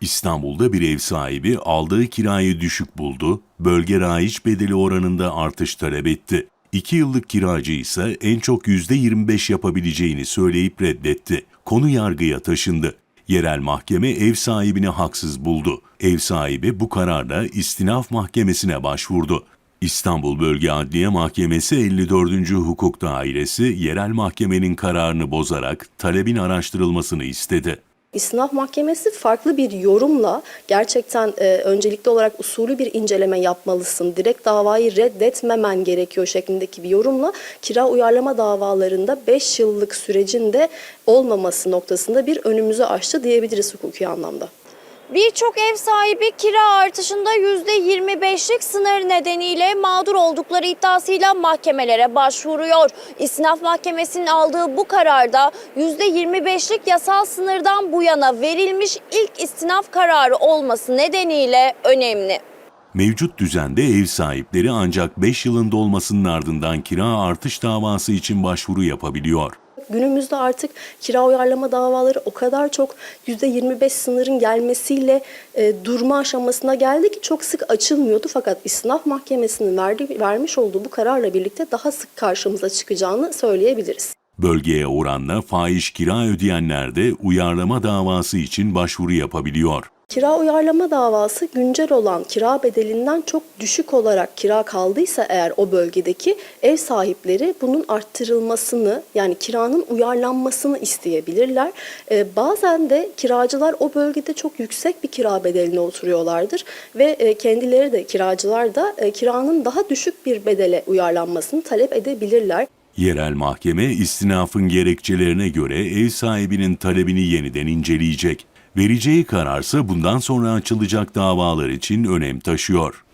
İstanbul'da bir ev sahibi aldığı kirayı düşük buldu, bölge raiç bedeli oranında artış talep etti. 2 yıllık kiracı ise en çok %25 yapabileceğini söyleyip reddetti. Konu yargıya taşındı. Yerel mahkeme ev sahibini haksız buldu. Ev sahibi bu kararla istinaf mahkemesine başvurdu. İstanbul Bölge Adliye Mahkemesi 54. Hukuk Dairesi yerel mahkemenin kararını bozarak talebin araştırılmasını istedi. İstinaf Mahkemesi farklı bir yorumla gerçekten e, öncelikli olarak usulü bir inceleme yapmalısın, direkt davayı reddetmemen gerekiyor şeklindeki bir yorumla kira uyarlama davalarında 5 yıllık sürecinde olmaması noktasında bir önümüzü açtı diyebiliriz hukuki anlamda. Birçok ev sahibi kira artışında %25'lik sınır nedeniyle mağdur oldukları iddiasıyla mahkemelere başvuruyor. İstinaf Mahkemesi'nin aldığı bu kararda %25'lik yasal sınırdan bu yana verilmiş ilk istinaf kararı olması nedeniyle önemli. Mevcut düzende ev sahipleri ancak 5 yılın dolmasının ardından kira artış davası için başvuru yapabiliyor. Günümüzde artık kira uyarlama davaları o kadar çok %25 sınırın gelmesiyle e, durma aşamasına geldi ki çok sık açılmıyordu. Fakat İstinaf Mahkemesi'nin verdiği, vermiş olduğu bu kararla birlikte daha sık karşımıza çıkacağını söyleyebiliriz. Bölgeye oranla fahiş kira ödeyenler de uyarlama davası için başvuru yapabiliyor. Kira uyarlama davası güncel olan kira bedelinden çok düşük olarak kira kaldıysa eğer o bölgedeki ev sahipleri bunun arttırılmasını yani kiranın uyarlanmasını isteyebilirler. Ee, bazen de kiracılar o bölgede çok yüksek bir kira bedeline oturuyorlardır ve e, kendileri de kiracılar da e, kiranın daha düşük bir bedele uyarlanmasını talep edebilirler. Yerel mahkeme istinafın gerekçelerine göre ev sahibinin talebini yeniden inceleyecek. Vereceği kararsa bundan sonra açılacak davalar için önem taşıyor.